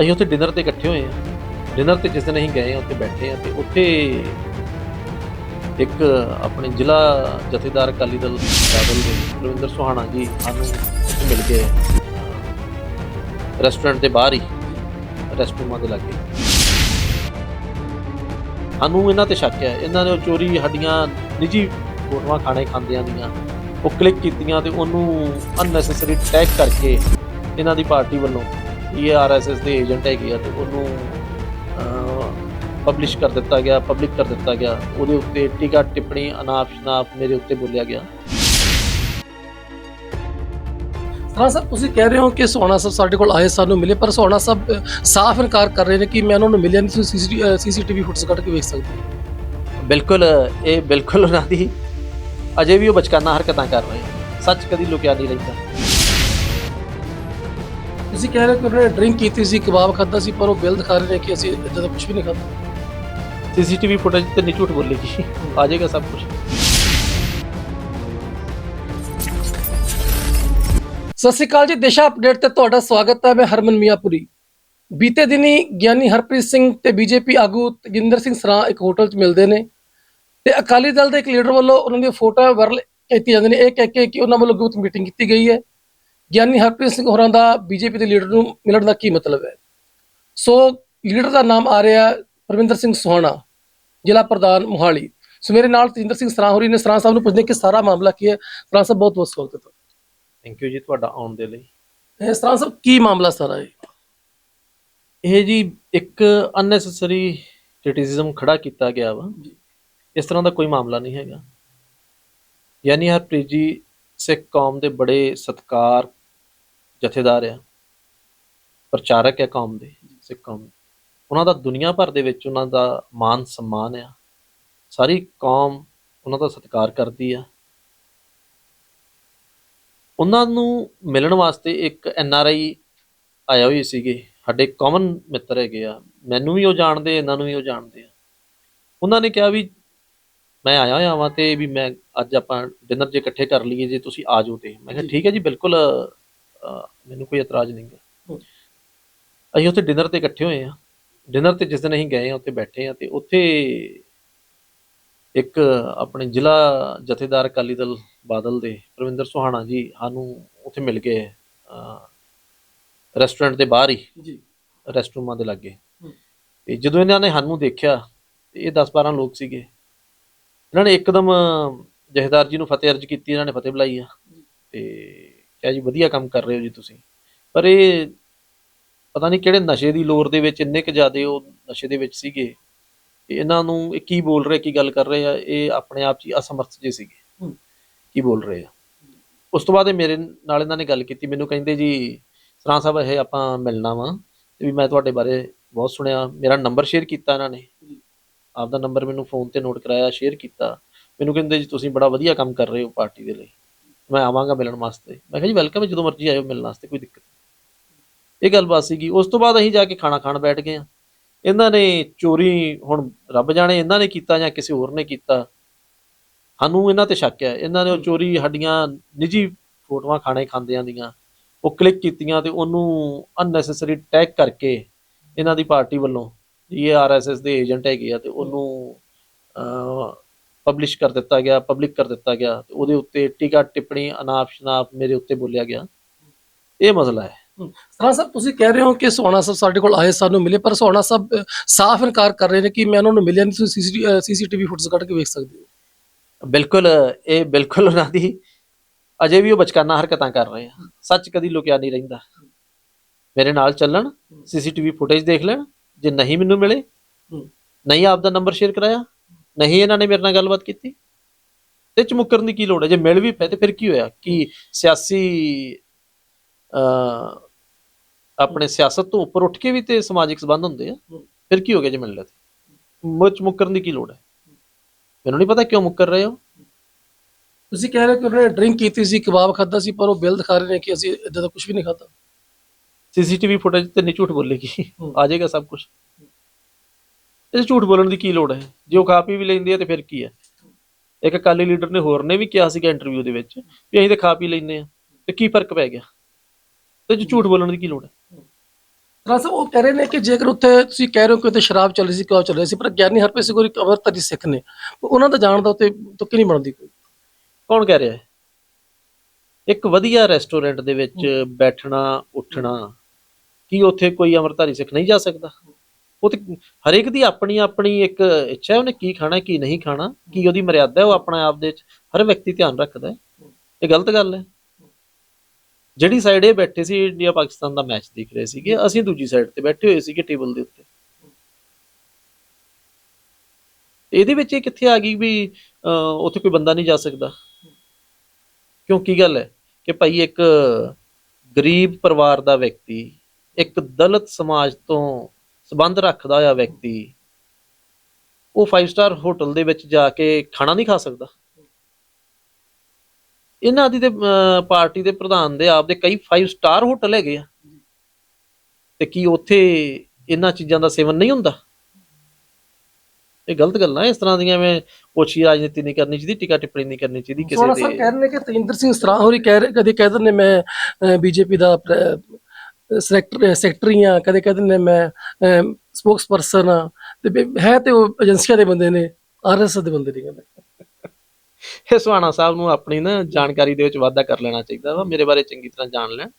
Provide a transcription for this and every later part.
ਅਸੀਂ ਉੱਥੇ ਡਿਨਰ ਤੇ ਇਕੱਠੇ ਹੋਏ ਆ ਡਿਨਰ ਤੇ ਜਿਸ ਦਿਨ ਅਸੀਂ ਗਏ ਆ ਉੱਥੇ ਬੈਠੇ ਆ ਤੇ ਉੱਥੇ ਇੱਕ ਆਪਣੇ ਜ਼ਿਲ੍ਹਾ ਜਥੇਦਾਰ ਅਕਾਲੀ ਦਲ ਬਾਦਲ ਦੇ ਰਵਿੰਦਰ ਸੁਹਾਣਾ ਜੀ ਸਾਨੂੰ ਮਿਲ ਗਏ। ਰੈਸਟੋਰੈਂਟ ਦੇ ਬਾਹਰ ਹੀ ਰੈਸਟੋਰੈਂਟ ਦੇ ਲਾਗੇ। ਸਾਨੂੰ ਇਹਨਾਂ ਤੇ ਸ਼ੱਕ ਹੈ। ਇਹਨਾਂ ਨੇ ਉਹ ਚੋਰੀ ਸਾਡੀਆਂ ਨਿੱਜੀ ਫੋਟੋਆਂ ਖਾਣੇ ਖਾਂਦਿਆਂ ਦੀਆਂ, ਉਹ ਕਲਿੱਕ ਕੀਤੀਆਂ ਤੇ ਉਹਨੂੰ ਅਨਨੈਸੈਸਰੀ ਟੈਗ ਕਰਕੇ ਇਹਨਾਂ ਦੀ ਪਾਰਟੀ ਵੱਲੋਂ ਇਹ ਆਰਐਸਐਸ ਦੇ ਏਜੰਟ ਹੈਗੇ ਆ ਤੇ ਉਹਨੂੰ ਪਬਲਿਸ਼ ਕਰ ਦਿੱਤਾ ਗਿਆ ਪਬਲਿਕ ਕਰ ਦਿੱਤਾ ਗਿਆ। ਉਹਦੇ ਉੱਤੇ ਟੀਕਾ ਟਿੱਪਣੀ ਅਨਾਪ ਸ਼ਨਾਪ ਮੇਰੇ ਉੱਤੇ ਬੋਲਿਆ ਗਿਆ। ਹਾਂ ਸਰ ਤੁਸੀਂ ਕਹਿ ਰਹੇ ਹੋ ਕਿ ਸੋਹਣਾ ਸਾਹਿਬ ਸਾਡੇ ਕੋਲ ਆਏ ਸਾਨੂੰ ਮਿਲੇ ਪਰ ਸੋਹਣਾ ਸਾਹਿਬ ਸਾਫ਼ ਇਨਕਾਰ ਕਰ ਰਹੇ ਨੇ ਕਿ ਮੈਂ ਉਹਨਾਂ ਨੂੰ ਮਿਲਿਆ ਨਹੀਂ ਤੁਸੀਂ ਸੀਸੀਟੀਵੀ ਫੁਟਸ ਕੱਢ ਕੇ ਵੇਖ ਸਕਦੇ ਹੋ। ਬਿਲਕੁਲ ਇਹ ਬਿਲਕੁਲ ਉਹਨਾਂ ਦੀ ਅਜੇ ਵੀ ਉਹ ਬਚਕਾਨਾ ਹਰਕਤਾਂ ਕਰ ਰਹੇ। ਸੱਚ ਕਦੀ ਲੁਕਿਆ ਨਹੀਂ ਰਹਿੰਦਾ। ਤੁਸੀਂ ਕਹਿ ਰਹੇ ਕਿ ਉਹਨਾਂ ਡਰਿੰਕ ਕੀਤੀ ਸੀ ਕਬਾਬ ਖਾਦਾ ਸੀ ਪਰ ਉਹ ਬਿੱਲ ਦਿਖਾ ਰਹੇ ਨੇ ਕਿ ਅਸੀਂ ਇੱਦਾਂ ਦਾ ਕੁਝ ਵੀ ਨਹੀਂ ਖਾਧਾ। ਸੀਸੀਟੀਵੀ ਫੁਟੇਜ ਤੇ ਨਹੀਂ ਝੂਠ ਬੋਲੇਗੀ ਆ ਜਾਏਗਾ ਸਭ ਕੁਝ ਸਤਿ ਸ਼੍ਰੀ ਅਕਾਲ ਜੀ ਦਿਸ਼ਾ ਅਪਡੇਟ ਤੇ ਤੁਹਾਡਾ ਸਵਾਗਤ ਹੈ ਮੈਂ ਹਰਮਨ ਮੀਆਂਪੁਰੀ। ਬੀਤੇ ਦਿਨੀ ਗਿਆਨੀ ਹਰਪ੍ਰੀਤ ਸਿੰਘ ਤੇ ਬੀਜੇਪੀ ਆਗੂ ਤਜਿੰਦਰ ਸਿੰਘ ਸਰਾਂ ਇੱਕ ਹੋਟਲ 'ਚ ਮਿਲਦੇ ਨੇ ਤੇ ਅਕਾਲੀ ਦਲ ਦੇ ਇੱਕ ਲੀਡਰ ਵੱਲੋਂ ਉਹਨਾਂ ਦੀਆਂ ਫੋਟੋਆਂ ਵਾਇਰਲ ਕੀਤੀ ਜਾਂਦੀਆਂ ਨੇ। ਇਹ ਕਹਿ ਕੇ ਕਿ ਉਹਨਾਂ ਵੱਲੋਂ ਗੁਪਤ ਮੀਟਿੰਗ ਕੀਤੀ ਗਈ ਹੈ। ਗਿਆਨੀ ਹਰਪ੍ਰੀਤ ਸਿੰਘ ਹੋਰਾਂ ਦਾ ਬੀਜੇਪੀ ਦੇ ਲੀਡਰ ਨੂੰ ਮਿਲਣ ਦਾ ਕੀ ਮਤਲਬ ਹੈ? ਸੋ ਲੀਡਰ ਦਾ ਨਾਮ ਆ ਰਿਹਾ ਪਰਵਿੰਦਰ ਸਿੰਘ ਸੁਹਾਣਾ ਜ਼ਿਲ੍ਹਾ ਪ੍ਰਧਾਨ ਮੋਹਾਲੀ। ਸੋ ਮੇਰੇ ਨਾਲ ਤਜਿੰਦਰ ਸਿੰਘ ਸਰਾਂ ਹੋਰੀ ਨੇ ਸਰਾਂ ਸਾਹਿਬ ਨੂੰ ਪੁੱਛਦੇ ਕਿ ਸਾਰਾ ਮਾਮਲਾ ਕੀ ਹੈ? ਸਰਾਂ ਸਾਹਿਬ ਬਹੁਤ ਬਹੁਤ ਸਵਾਗਤ ਹੈ। ਥੈਂਕ ਯੂ ਜੀ ਤੁਹਾਡਾ ਆਉਣ ਦੇ ਲਈ। ਇਹ ਸਰਾਂ ਸਾਹਿਬ ਕੀ ਮਾਮਲਾ ਸਾਰਾ ਹੈ ਇਹ ਜੀ ਇੱਕ ਅਨਨੈਸੈਸਰੀ ਕ੍ਰਿਟਿਸਿਜ਼ਮ ਖੜਾ ਕੀਤਾ ਗਿਆ ਵਾ। ਇਸ ਤਰ੍ਹਾਂ ਦਾ ਕੋਈ ਮਾਮਲਾ ਨਹੀਂ ਹੈਗਾ। ਯਾਨੀ ਹਰਪ੍ਰੀਤ ਜੀ ਸਿੱਖ ਕੌਮ ਦੇ ਬੜੇ ਸਤਕਾਰ ਜਥੇਦਾਰ ਆ ਪ੍ਰਚਾਰਕ ਹੈ ਕੌਮ ਦੇ ਸਿੱਖ ਕੌਮ ਦੇ। ਉਹਨਾਂ ਦਾ ਦੁਨੀਆ ਭਰ ਦੇ ਵਿੱਚ ਉਹਨਾਂ ਦਾ ਮਾਨ ਸਨਮਾਨ ਆ। ਸਾਰੀ ਕੌਮ ਉਹਨਾਂ ਦਾ ਸਤਿਕਾਰ ਕਰਦੀ ਆ। ਉਹਨਾਂ ਨੂੰ ਮਿਲਣ ਵਾਸਤੇ ਇੱਕ ਐਨ ਆਰ ਆਈ ਆਇਆ ਹੋਈ ਸੀਗੇ ਸਾਡੇ ਕਾਮਨ ਮਿੱਤਰ ਹੈਗੇ ਆ। ਮੈਨੂੰ ਵੀ ਉਹ ਜਾਣਦੇ ਇਹਨਾਂ ਨੂੰ ਵੀ ਉਹ ਜਾਣਦੇ ਆ। ਉਹਨਾਂ ਨੇ ਕਿਹਾ ਵੀ ਮੈਂ ਆਇਆ ਹੋਇਆ ਵਾਂ ਤੇ ਵੀ ਮੈਂ ਅੱਜ ਆਪਾਂ ਡਿਨਰ ਜੇ ਇਕੱਠੇ ਕਰ ਲਈਏ ਜੇ ਤੁਸੀਂ ਆ ਜਾਓ ਤੇ। ਮੈਂ ਕਿਹਾ। ਠੀਕ ਹੈ ਜੀ ਬਿਲਕੁਲ ਮੈਨੂੰ ਕੋਈ ਇਤਰਾਜ਼ ਨਹੀਂ ਹਮ। ਅਸੀਂ ਉੱਥੇ ਡਿਨਰ ਤੇ ਇਕੱਠੇ ਹੋਏ ਆ ਡਿਨਰ ਤੇ ਜਿਸ ਦਿਨ ਅਸੀਂ ਗਏ ਆ ਉੱਥੇ ਬੈਠੇ ਆ ਤੇ ਉੱਥੇ ਇੱਕ ਆਪਣੇ ਜ਼ਿਲ੍ਹਾ ਜਥੇਦਾਰ ਅਕਾਲੀ ਦਲ ਬਾਦਲ ਦੇ ਰਵਿੰਦਰ ਸੁਹਾਣਾ ਜੀ ਸਾਨੂੰ ਉੱਥੇ ਮਿਲ ਗਏ ਰੈਸਟੋਰੈਂਟ ਦੇ ਬਾਹਰ ਹੀ। ਜੀ। ਰੈਸਟਰੂਮਾਂ ਦੇ ਲਾਗੇ। ਤੇ ਜਦੋਂ ਇਹਨਾਂ ਨੇ ਸਾਨੂੰ ਦੇਖਿਆ ਤੇ ਇਹ 10-12 ਲੋਕ ਸੀਗੇ। ਇਹਨਾਂ ਨੇ ਇੱਕਦਮ ਜਥੇਦਾਰ ਜੀ ਨੂੰ ਫਤਿਹ ਅਰਜ ਕੀਤੀ ਇਹਨਾਂ ਨੇ ਫਤਿਹ ਬੁਲਾਈ ਆ। ਤੇ ਕਿਹਾ ਜੀ ਵਧੀਆ ਕੰਮ ਕਰ ਰਹੇ ਹੋ ਜੀ ਤੁਸੀਂ। ਪਰ ਇਹ ਪਤਾ ਨਹੀਂ ਕਿਹੜੇ ਨਸ਼ੇ ਦੀ ਲੋਰ ਦੇ ਵਿੱਚ ਇੰਨੇ ਕੁ ਜ਼ਿਆਦੇ ਉਹ ਨਸ਼ੇ ਦੇ ਵਿੱਚ ਸੀਗੇ। ਇਹਨਾਂ ਨੂੰ ਇਹ ਕੀ ਬੋਲ ਰਹੇ ਕੀ ਗੱਲ ਕਰ ਰਹੇ ਆ ਇਹ ਆਪਣੇ ਆਪ 'ਚ ਹੀ ਅਸਮਰਥ ਜੇ ਸੀਗੇ। ਕੀ ਬੋਲ ਰਹੇ ਆ। ਉਸ ਤੋਂ ਬਾਅਦ ਇਹ ਮੇਰੇ ਨਾਲ ਇਹਨਾਂ ਨੇ ਗੱਲ ਕੀਤੀ ਮੈਨੂੰ ਕਹਿੰਦੇ ਜੀ ਸਰਾਂ ਸਾਹਿਬ ਇਹ ਆਪਾਂ ਮਿਲਣਾ ਵਾ ਤੇ ਵੀ ਮੈਂ ਤੁਹਾਡੇ ਬਾਰੇ ਬਹੁਤ ਸੁਣਿਆ ਮੇਰਾ ਨੰਬਰ ਸ਼ੇਅਰ ਕੀਤਾ ਇਹਨਾਂ ਨੇ। ਜੀ। ਆਪਦਾ ਨੰਬਰ ਮੈਨੂੰ ਫੋਨ ਤੇ ਨੋਟ ਕਰਾਇਆ ਸ਼ੇਅਰ ਕੀਤਾ। ਮੈਨੂੰ ਕਹਿੰਦੇ ਜੀ ਤੁਸੀਂ ਬੜਾ ਵਧੀਆ ਕੰਮ ਕਰ ਰਹੇ ਹੋ ਪਾਰਟੀ ਦੇ ਲਈ। ਮੈਂ ਆਵਾਂਗਾ ਮਿਲਣ ਵਾਸਤੇ। ਮੈਂ ਕਿਹਾ ਜੀ ਵੈਲਕਮ ਹੈ, ਜਦੋਂ ਮਰਜ਼ੀ ਆਇਓ ਮਿਲਣ ਵਾਸਤੇ, ਕੋਈ ਦਿੱਕਤ ਨਹੀਂ। ਇਹ ਗੱਲਬਾਤ ਸੀਗੀ। ਉਸ ਤੋਂ ਬਾਅਦ ਅਸੀਂ ਜਾ ਕੇ ਖਾਣਾ ਖਾਣ ਬੈਠ ਗਏ ਆ ਇਹਨਾਂ ਨੇ ਚੋਰੀ ਹੁਣ ਰੱਬ ਜਾਣੇ ਇਹਨਾਂ ਨੇ ਕੀਤਾ ਜਾਂ ਕਿਸੇ ਹੋਰ ਨੇ ਕੀਤਾ। ਸਾਨੂੰ ਇਹਨਾਂ ਤੇ ਸ਼ੱਕ ਹੈ। ਇਹਨਾਂ ਨੇ ਉਹ ਚੋਰੀ ਸਾਡੀਆਂ ਨਿੱਜੀ ਫੋਟੋਆਂ ਖਾਣੇ ਖਾਂਦਿਆਂ ਦੀਆਂ, ਉਹ ਕਲਿੱਕ ਕੀਤੀਆਂ ਤੇ ਉਹਨੂੰ ਅਨਨੈਸੈਸਰੀ ਟੈਗ ਕਰਕੇ ਇਹਨਾਂ ਦੀ ਪਾਰਟੀ ਵੱਲੋਂ, ਇਹ ਆਰਐਸਐਸ ਦੇ ਏਜੰਟ ਹੈਗੇ ਆ ਤੇ ਉਹਨੂੰ ਪਬਲਿਸ਼ ਕਰ ਦਿੱਤਾ ਗਿਆ ਪਬਲਿਕ ਕਰ ਦਿੱਤਾ ਗਿਆ ਉਹਦੇ ਉੱਤੇ ਟੀਕਾ ਟਿੱਪਣੀ ਅਨਾਪ ਸ਼ਨਾਪ ਮੇਰੇ ਉੱਤੇ ਬੋਲਿਆ ਗਿਆ। ਇਹ ਮਸਲਾ ਹੈ। ਸਰਾਂ ਸਾਹਿਬ ਤੁਸੀਂ ਕਹਿ ਰਹੇ ਹੋ ਕਿ ਸੋਹਣਾ ਸਾਹਿਬ ਸਾਡੇ ਕੋਲ ਆਏ ਸਾਨੂੰ ਮਿਲੇ ਪਰ ਸੋਹਣਾ ਸਾਹਿਬ ਸਾਫ਼ ਇਨਕਾਰ ਕਰ ਰਹੇ ਨੇ ਕਿ ਮੈਂ ਉਹਨਾਂ ਨੂੰ ਮਿਲਿਆ ਨਹੀਂ ਤੁਸੀਂ ਸੀਸੀਟੀਵੀ ਫੁਟਸ ਕੱਢ ਕੇ ਵੇਖ ਸਕਦੇ ਹੋ। ਬਿਲਕੁਲ ਇਹ ਬਿਲਕੁਲ ਉਹਨਾਂ ਦੀ ਅਜੇ ਵੀ ਉਹ ਬਚਕਾਨਾ ਹਰਕਤਾਂ ਕਰ ਰਹੇ ਆ। ਸੱਚ ਕਦੀ ਲੁਕਿਆ ਨਹੀਂ ਰਹਿੰਦਾ। ਮੇਰੇ ਨਾਲ ਚੱਲਣ ਸੀਸੀਟੀਵੀ ਫੁਟੇਜ ਦੇਖ ਲੈਣ ਜੇ ਨਹੀਂ ਮੈਨੂੰ ਮਿਲੇ। ਨਹੀਂ ਆਪਦਾ ਨੰਬਰ ਸ਼ੇਅਰ ਕਰਾਇਆ ਨਹੀਂ ਇਹਨਾਂ ਨੇ ਮੇਰੇ ਨਾਲ ਗੱਲਬਾਤ ਕੀਤੀ। ਤੇ ਚ ਮੁੱਕਰਨ ਦੀ ਕੀ ਲੋੜ ਹੈ? ਜੇ ਮਿਲ ਵੀ ਪਏ ਤੇ ਫਿਰ ਕੀ ਹੋਇਆ? ਕਿ ਸਿਆਸੀ ਅ ਆਪਣੇ ਸਿਆਸਤ ਤੋਂ ਉੱਪਰ ਉੱਠ ਕੇ ਵੀ ਤੇ ਸਮਾਜਿਕ ਸਬੰਧ ਹੁੰਦੇ ਆ। ਫਿਰ ਕੀ ਹੋ ਗਿਆ ਜੇ ਮਿਲ ਤੇ? ਮੁੱਚ ਮੁੱਕਰਨ ਦੀ ਕੀ ਲੋੜ ਹੈ? ਮੈਨੂੰ ਨਹੀਂ ਪਤਾ ਕਿਉਂ ਮੁੱਕਰ ਰਹੇ ਹੋ। ਤੁਸੀਂ ਕਹਿ ਰਹੇ ਹੋ ਕਿ ਉਹਨਾਂ ਡਰਿੰਕ ਕੀਤੀ ਸੀ ਕਬਾਬ ਖਾਦਾ ਸੀ ਪਰ ਉਹ ਬਿੱਲ ਦਿਖਾ ਰਹੇ ਨੇ ਕਿ ਅਸੀਂ ਇੱਦਾਂ ਦਾ ਕੁਝ ਵੀ ਨਹੀਂ ਖਾਧਾ। ਸੀਸੀਟੀਵੀ ਫੁਟੇਜ ਤੇ ਨਹੀਂ ਝੂਠ ਬੋਲੇਗੀ। ਆ ਜਾਏਗਾ ਸਭ ਕੁਝ ਇਹ ਝੂਠ ਬੋਲਣ ਦੀ ਕੀ ਲੋੜ ਹੈ? ਜੇ ਉਹ ਖਾ ਪੀ ਵੀ ਲੈਂਦੇ ਆ ਤੇ ਫਿਰ ਕੀ ਹੈ? ਇੱਕ ਅਕਾਲੀ ਲੀਡਰ ਨੇ ਹੋਰ ਨੇ ਵੀ ਕਿਹਾ ਸੀਗਾ ਇੰਟਰਵਿਊ ਦੇ ਵਿੱਚ ਵੀ ਅਸੀਂ ਤਾਂ ਖਾ ਪੀ ਲੈਂਦੇ ਆ ਤੇ ਕੀ ਫ਼ਰਕ ਪੈ ਗਿਆ? ਤੇ 'ਚ ਝੂਠ ਬੋਲਣ ਦੀ ਕੀ ਲੋੜ ਹੈ? ਸਰ ਉਹ ਕਹਿ ਰਹੇ ਨੇ ਕਿ ਜੇਕਰ ਉੱਥੇ ਤੁਸੀਂ ਕਹਿ ਰਹੇ ਹੋ ਕਿ ਉੱਥੇ ਸ਼ਰਾਬ ਚੱਲ ਰਹੀ ਸੀ ਕਿਉਂ ਚੱਲ ਰਹੀ ਸੀ ਪਰ ਗਿਆਨੀ ਹਰਪ੍ਰੀਤ ਸਿੰਘ ਹੋਰੀ ਅਮਰਤਰੀ ਸਿੱਖ ਨੇ। ਉਹਨਾਂ ਦਾ ਜਾਣ ਦਾ ਉੱਤੇ ਤੁੱਕੀ ਨਹੀਂ ਬਣਦੀ ਕੋਈ? ਕੌਣ ਕਹਿ ਰਿਹਾ ਹੈ? ਇੱਕ ਵਧੀਆ ਰੈਸਟੋਰੈਂਟ ਦੇ ਵਿੱਚ ਬੈਠਣਾ ਉੱਠਣਾ ਕੀ ਉੱਥੇ ਕੋਈ ਅਮਰਧਾਰੀ ਸਿੱਖ ਨਹੀਂ ਜਾ ਸਕਦਾ? ਉਹ ਤੇ ਹਰੇਕ ਦੀ ਆਪਣੀ ਆਪਣੀ ਇੱਕ ਇੱਛਾ ਉਹਨੇ ਕੀ ਖਾਣਾ ਕੀ ਨਹੀਂ ਖਾਣਾ ਕੀ ਉਹਦੀ ਮਰਿਆਦਾ ਹੈ ਉਹ ਆਪਣੇ ਆਪ ਦੇ ਵਿੱਚ ਹਰ ਵਿਅਕਤੀ ਧਿਆਨ ਰੱਖਦਾ ਹੈ। ਇਹ ਗਲਤ ਗੱਲ ਹੈ। ਜਿਹੜੀ ਸਾਈਡ ਇਹ ਬੈਠੇ ਸੀ ਇੰਡੀਆ ਪਾਕਿਸਤਾਨ ਦਾ ਮੈਚ ਦੇਖ ਰਹੇ ਸੀਗੇ ਅਸੀਂ ਦੂਜੀ ਸਾਈਡ ਤੇ ਬੈਠੇ ਹੋਏ ਸੀਗੇ ਟੇਬਲ ਦੇ ਉੱਤੇ। ਇਹਦੇ ਵਿੱਚ ਇਹ ਕਿੱਥੇ ਆ ਗਈ ਵੀ ਅਹ, ਉੱਥੇ ਕੋਈ ਬੰਦਾ ਨਹੀਂ ਜਾ ਸਕਦਾ? ਕਿਉਂ? ਕੀ ਗੱਲ ਹੈ? ਕਿ ਭਾਈ ਇੱਕ ਗਰੀਬ ਪਰਿਵਾਰ ਦਾ ਵਿਅਕਤੀ ਇੱਕ ਦਲਿਤ ਸਮਾਜ ਤੋਂ ਸੰਬੰਧ ਰੱਖਦਾ ਹੋਇਆ ਵਿਅਕਤੀ ਉਹ 5 ਸਟਾਰ ਹੋਟਲ ਦੇ ਵਿੱਚ ਜਾ ਕੇ ਖਾਣਾ ਨਹੀਂ ਖਾ ਸਕਦਾ। ਇਹਨਾਂ ਦੀ ਤੇ ਪਾਰਟੀ ਦੇ ਪ੍ਰਧਾਨ ਦੇ ਆਪ ਦੇ ਕਈ 5 ਸਟਾਰ ਹੋਟਲ ਹੈਗੇ ਆ। ਤੇ ਕੀ ਉੱਥੇ ਇਹਨਾਂ ਚੀਜ਼ਾਂ ਦਾ ਸੇਵਨ ਨਹੀਂ ਹੁੰਦਾ? ਇਹ ਗਲਤ ਗੱਲਾਂ। ਇਸ ਤਰ੍ਹਾਂ ਦੀਆਂ ਐਵੇਂ ਓਛੀ ਰਾਜਨੀਤੀ ਨਹੀਂ ਕਰਨੀ ਚਾਹੀਦੀ ਟਿਕਾ ਟਿੱਪਣੀ ਨਹੀਂ ਕਰਨੀ ਚਾਹੀਦੀ ਕਿਸੇ ਦੇ। ਕਹਿ ਰਹੇ ਨੇ ਕਿ ਤੇਂਦਰ ਸਿੰਘ ਸਰਾਂ ਹੋਰੀ ਕਹਿ ਰਹੇ ਕਦੇ ਕਹਿ ਨੇ ਮੈਂ ਬੀਜੇਪੀ ਦਾ ਸੈਕਟਰ ਸੈਕਟਰੀ ਆ ਕਦੇ ਕਹਿ ਦਿੰਦੇ ਨੇ ਮੈਂ ਸਪੋਕਸ ਪਰਸਨ ਆ ਤੇ ਹੈ ਤੇ ਉਹ ਏਜੰਸੀਆਂ ਦੇ ਬੰਦੇ ਨੇ ਆਰਐਸਐਸ ਦੇ ਬੰਦੇ ਨਹੀਂ ਕਹਿੰਦੇ। ਇਹ ਸੁਹਾਣਾ ਸਾਹਿਬ ਨੂੰ ਆਪਣੀ ਨਾ ਜਾਣਕਾਰੀ ਦੇ ਵਿੱਚ ਵਾਧਾ ਕਰ ਲੈਣਾ ਚਾਹੀਦਾ ਵਾ ਮੇਰੇ ਬਾਰੇ ਚੰਗੀ ਤਰ੍ਹਾਂ ਜਾਣ ਲੈਣ।